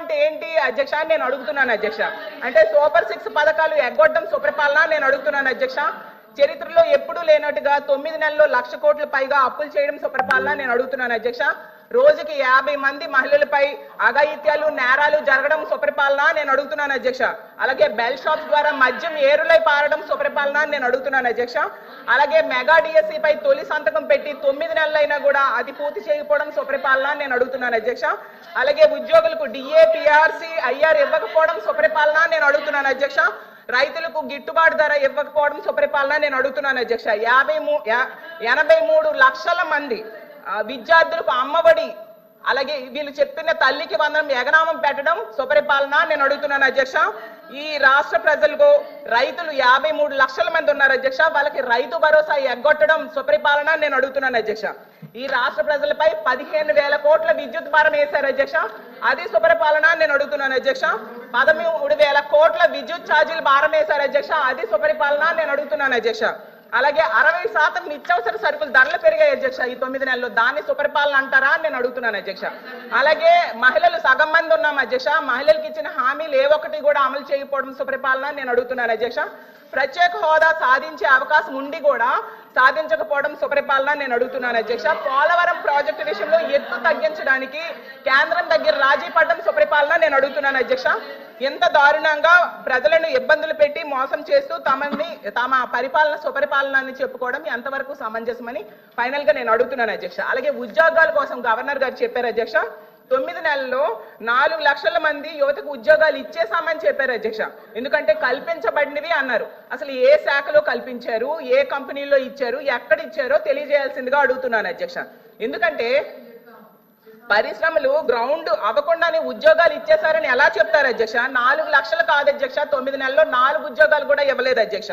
అంటే ఏంటి? అధ్యక్ష అని నేను అడుగుతున్నాను అధ్యక్ష. అంటే సూపర్ సిక్స్ పథకాలు ఎగ్గొట్టడం సుప్రపాలన నేను అడుగుతున్నాను అధ్యక్ష. చరిత్రలో ఎప్పుడూ లేనట్టుగా తొమ్మిది నెలల్లో లక్ష కోట్ల పైగా అప్పులు చేయడం సుప్రపాలన నేను అడుగుతున్నాను అధ్యక్ష. రోజుకి యాభై మంది మహిళలపై అఘాయిత్యాలు నేరాలు జరగడం సుపరిపాలన నేను అడుగుతున్నాను అధ్యక్ష. అలాగే బెల్ షాప్స్ ద్వారా మద్యం ఏరులై పారడం సుపరిపాలన నేను అడుగుతున్నాను అధ్యక్ష. అలాగే మెగా డిఎస్సిపై తొలి సంతకం పెట్టి తొమ్మిది నెలలైనా కూడా అది పూర్తి చేయకపోవడం సుపరిపాలన నేను అడుగుతున్నాను అధ్యక్ష. అలాగే ఉద్యోగులకు డిఏ పిఆర్సి ఐఆర్ ఇవ్వకపోవడం సుపరిపాలన నేను అడుగుతున్నాను అధ్యక్ష. రైతులకు గిట్టుబాటు ధర ఇవ్వకపోవడం సుపరిపాలన నేను అడుగుతున్నాను అధ్యక్ష. యాభై మూ యా- ఎనభై మూడు లక్షల మంది విద్యార్థులకు అమ్మఒడి. అలాగే వీళ్ళు చెప్పిన తల్లికి వందనం ఎగనామం పెట్టడం సుపరిపాలన నేను అడుగుతున్నాను అధ్యక్ష. ఈ రాష్ట్ర ప్రజలకు రైతులు యాభై మూడు లక్షల మంది ఉన్నారు అధ్యక్ష. వాళ్ళకి రైతు భరోసా ఎగ్గొట్టడం సుపరిపాలన నేను అడుగుతున్నాను అధ్యక్ష. ఈ రాష్ట్ర ప్రజలపై పదిహేను వేల కోట్ల విద్యుత్ భారం వేశారు అధ్యక్ష. అది సుపరిపాలన నేను అడుగుతున్నాను అధ్యక్ష. పదమూడు వేల కోట్ల విద్యుత్ ఛార్జీలు భారం వేశారు అధ్యక్ష. అది సుపరిపాలన నేను అడుగుతున్నాను అధ్యక్ష. అలాగే అరవై శాతం నిత్యావసర సరుకులు ధరలు పెరిగాయి అధ్యక్ష. ఈ తొమ్మిది నెలలు దాన్ని సుపరిపాలన అంటారా అని నేను అడుగుతున్నాను అధ్యక్ష. అలాగే మహిళలు సగం మంది ఉన్నాం అధ్యక్ష. మహిళలకు ఇచ్చిన హామీలు ఏ ఒక్కటి కూడా అమలు చేయకపోవడం సుపరిపాలన నేను అడుగుతున్నాను అధ్యక్ష. ప్రత్యేక హోదా సాధించే అవకాశం ఉండి కూడా సాధించకపోవడం సుపరిపాలన నేను అడుగుతున్నాను అధ్యక్ష. పోలవరం ప్రాజెక్టు విషయంలో ఎత్తు తగ్గించడానికి కేంద్రం దగ్గర రాజీ పడడం సుపరిపాలన నేను అడుగుతున్నాను అధ్యక్ష. ఎంత దారుణంగా ప్రజలను ఇబ్బందులు పెట్టి మోసం చేస్తూ తమని తమ పరిపాలన సుపరిపాలన అని చెప్పుకోవడం ఎంతవరకు సమంజసమని ఫైనల్గా నేను అడుగుతున్నాను అధ్యక్ష. అలాగే ఉద్యోగాల కోసం గవర్నర్ గారు చెప్పారు అధ్యక్ష. తొమ్మిది నెలల్లో నాలుగు లక్షల మంది యువతకు ఉద్యోగాలు ఇచ్చేసామని చెప్పారు అధ్యక్ష. ఎందుకంటే కల్పించబడినవి అన్నారు. అసలు ఏ శాఖలో కల్పించారు? ఏ కంపెనీలో ఇచ్చారు? ఎక్కడ ఇచ్చారో తెలియజేయాల్సిందిగా అడుగుతున్నాను అధ్యక్ష. ఎందుకంటే పరిశ్రమలు గ్రౌండ్ అవ్వకుండానే ఉద్యోగాలు ఇచ్చేశారని ఎలా చెప్తారు అధ్యక్ష? నాలుగు లక్షలు కాదు అధ్యక్ష తొమ్మిది నెలల్లో నాలుగు ఉద్యోగాలు కూడా ఇవ్వలేదు అధ్యక్ష.